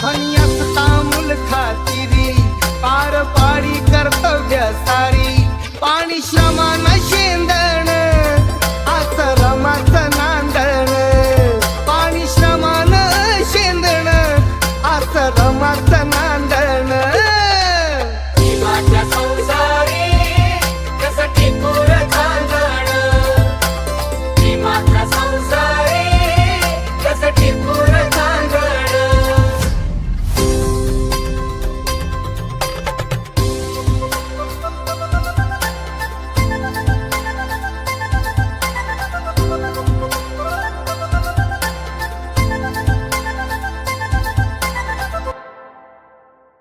संन्यासता मुलखाचिरी पार पाडी कर्तव्य सारी. पाणी श्रमाना